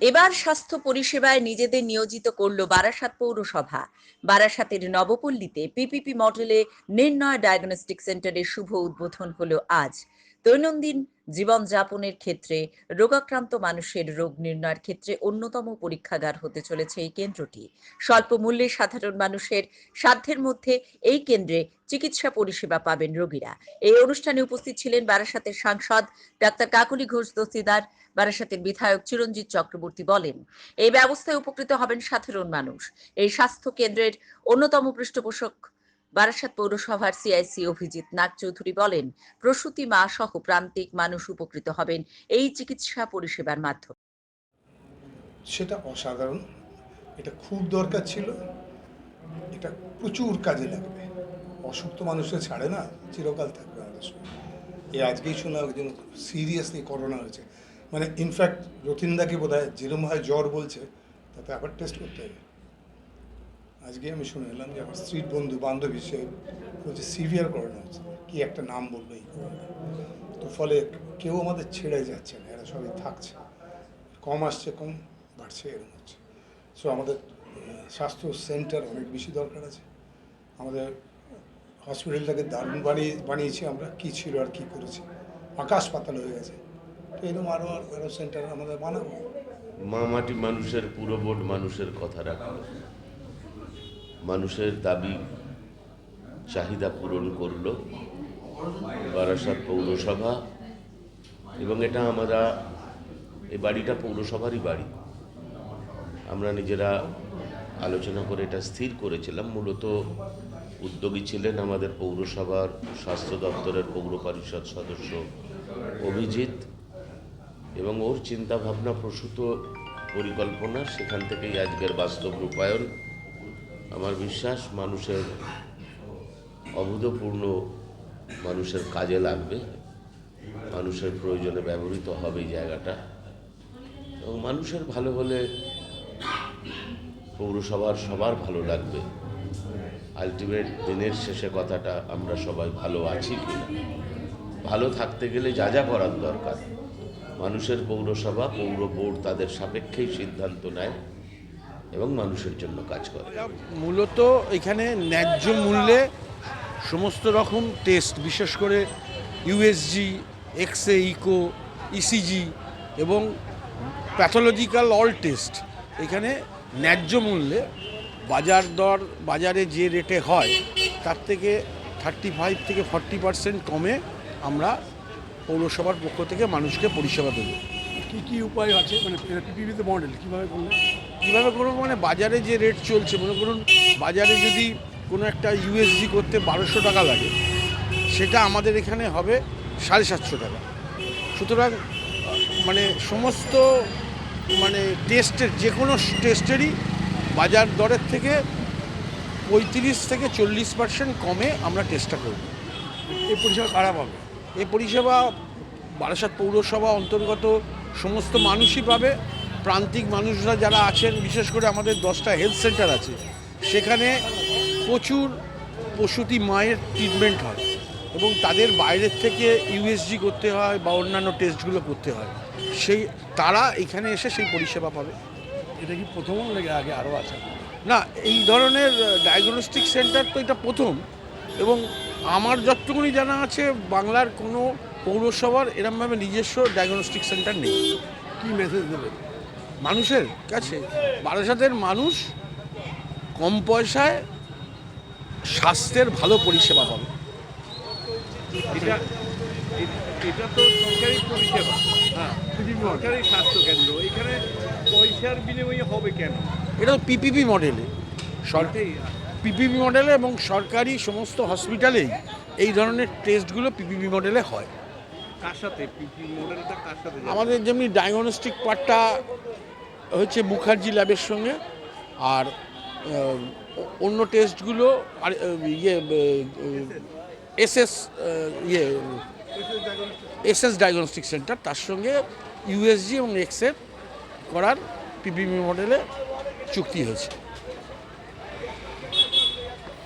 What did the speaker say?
এবার স্বাস্থ্য পরিষেবায় নিজেদের নিয়োজিত করল বারাসাত পৌরসভা। বারাসাতের নবপল্লীতে পিপিপি মডেলে নির্ণয় ডায়াগনস্টিক সেন্টারের শুভ উদ্বোধন হলো আজ। দৈনন্দিন জীবনযাপনের ক্ষেত্রে রোগাক্রান্ত মানুষের রোগ নির্ণয়ের ক্ষেত্রে অন্যতম পরীক্ষাগার হতে চলেছে এই কেন্দ্রটি। স্বল্প মূল্যে সাধারণ মানুষের সাধ্যের মধ্যে এই কেন্দ্রে চিকিৎসা পরিষেবা পাবেন রোগীরা। এই অনুষ্ঠানে উপস্থিত ছিলেন বারাসাতের সাংসদ ডাক্তার কাকুলি ঘোষ দস্তিদার, বারাসাতের বিধায়ক চিরঞ্জিত চক্রবর্তী বলেন, এই ব্যবস্থায় উপকৃত হবেন সাধারণ মানুষ। এই স্বাস্থ্য কেন্দ্রের অন্যতম পৃষ্ঠপোষক বারাসাত পৌরসভার সিআইসি অভিজিৎ নাগ চৌধুরী বলেন, প্রসূতি মা সহ প্রান্তিক মানুষ উপকৃত হবেন এই চিকিৎসা পরিষেবার মাধ্যমে। সেটা অসাধারণ। এটা খুব দরকার ছিল। এটা প্রচুর কাজে লাগবে। অসুখ তো মানুষের ছাড়ে না, চিরকাল থাকবে আমাদের সঙ্গে। এই আজকেই শুনলাম একজন সিরিয়াসলি করোনা হয়েছে। মানে ইনফ্যাক্ট রতিনদাকে বোধ হয় যেরম হয় জ্বর বলছে, তাতে আবার টেস্ট করতে হবে। আজকে আমি শুনে এলাম যে আমার স্ত্রীর বন্ধু বান্ধবী, সে বলছে, সিভিয়ার করোনা হচ্ছে। কি একটা নাম বলল এই তো ফলে কেউ আমাদের ছেড়ে যাচ্ছে না, এরা সবাই থাকছে। কম আসছে, কম বাড়ছে, এরকম হচ্ছে। সো আমাদের স্বাস্থ্য সেন্টার অনেক বেশি দরকার আছে। আমাদের হসপিটালটাকে দারুণ বানিয়ে, বানিয়েছি আমরা, কী ছিল আর কী করেছি। আকাশ পাতাল হয়ে গেছে। তো এরকম আরও আরও সেন্টার আমাদের বানাবো। মা মাটি মানুষের, পুরো বোর্ড মানুষের কথা রাখল মানুষের দাবি চাহিদা পূরণ করল বারাসাত পৌরসভা এবং এটা আমরা, এই বাড়িটা পৌরসভারই বাড়ি। আমরা নিজেরা আলোচনা করে এটা স্থির করেছিলাম। মূলত উদ্যোগী ছিলেন আমাদের পৌরসভার স্বাস্থ্য দপ্তরের পৌর পরিষদ সদস্য অভিজিৎ এবং ওর চিন্তাভাবনা প্রসূত পরিকল্পনা, সেখান থেকেই আজকের বাস্তব রূপায়ণ। আমার বিশ্বাস মানুষের অভূতপূর্ণ মানুষের কাজে লাগবে। মানুষের প্রয়োজনে ব্যবহৃত হবে জায়গাটা। এবং মানুষের ভালো হলে পৌরসভার সবার ভালো লাগবে। আলটিমেট দিনের শেষে কথাটা আমরা সবাই ভালো আছি কিনা। ভালো থাকতে গেলে যা যা করার দরকার। মানুষের পৌরসভা, পৌর বোর্ড তাদের সাপেক্ষেই সিদ্ধান্ত নেয়। এবং মানুষের জন্য কাজ করে। মূলত এখানে ন্যায্য মূল্যে সমস্ত রকম টেস্ট বিশেষ করে USG X ray echo ECG এবং প্যাথোলজিক্যাল অল টেস্ট এখানে ন্যায্য মূল্যে বাজার দর বাজারে যে রেটে হয় তার থেকে থার্টি ফাইভ থেকে ফর্টি পার্সেন্ট কমে আমরা পৌরসভার পক্ষ থেকে মানুষকে পরিষেবা দেবো। কি কি উপায় আছে? মানে পিপিপিতে মডেল কীভাবে করলে? কীভাবে করব মানে বাজারে যে রেট চলছে মনে করুন বাজারে যদি কোনো একটা ইউএসজি করতে বারোশো টাকা লাগে সেটা আমাদের এখানে হবে সাড়ে সাতশো টাকা। সুতরাং মানে সমস্ত মানে টেস্টের যে কোনো টেস্টেরই বাজার দরের থেকে পঁয়ত্রিশ থেকে চল্লিশ পার্সেন্ট কমে আমরা টেস্টটা করব। এই পরিষেবা খারাপ হবে এই পরিষেবা বারাসাত পৌরসভা অন্তর্গত সমস্ত মানুষই পাবে। প্রান্তিক মানুষরা যারা আছেন বিশেষ করে আমাদের দশটা হেলথ সেন্টার আছে সেখানে প্রচুর প্রসূতি মায়ের ট্রিটমেন্ট হয় এবং তাদের বাইরের থেকে ইউএসজি করতে হয় বা অন্যান্য টেস্টগুলো করতে হয়। সেই তারা এখানে এসে সেই পরিষেবা পাবে। এটা কি প্রথম লেগে আগে আরও আছে? না এই ধরনের ডায়াগনস্টিক সেন্টার তো এটা প্রথম এবং আমার যতটুকুনি জানা আছে বাংলার কোনো পৌরসভার এরমভাবে নিজস্ব ডায়াগনস্টিক সেন্টার নেই। কি মেসেজ দেবেন মানুষের কাছে বারাসাতের মানুষ কম পয়সায় স্বাস্থ্যের ভালো পরিষেবা পাবে। এটা এটা তো সরকারি পরিষেবা। হ্যাঁ। সরকারি স্বাস্থ্যকেন্দ্র এখানে পয়সার বিনিময়ে হবে কেন? এটা তো পিপিপি মডেলে সরকারি পিপিপি মডেলে এবং সরকারি সমস্ত হসপিটালেই এই ধরনের টেস্টগুলো পিপিপি মডেলে হয়। কার সাথে? পিপি মডেলটা কার সাথে আমাদের যেমনি ডায়াগনস্টিক পার্টটা হচ্ছে মুখার্জি ল্যাবের সঙ্গে আর অন্য টেস্টগুলো আর ইয়ে এস এস ইয়ে এস এস ডায়াগনস্টিক সেন্টার, তার সঙ্গে ইউএসজি এবং এক্সের করার পিপিপি মডেলে চুক্তি হয়েছে।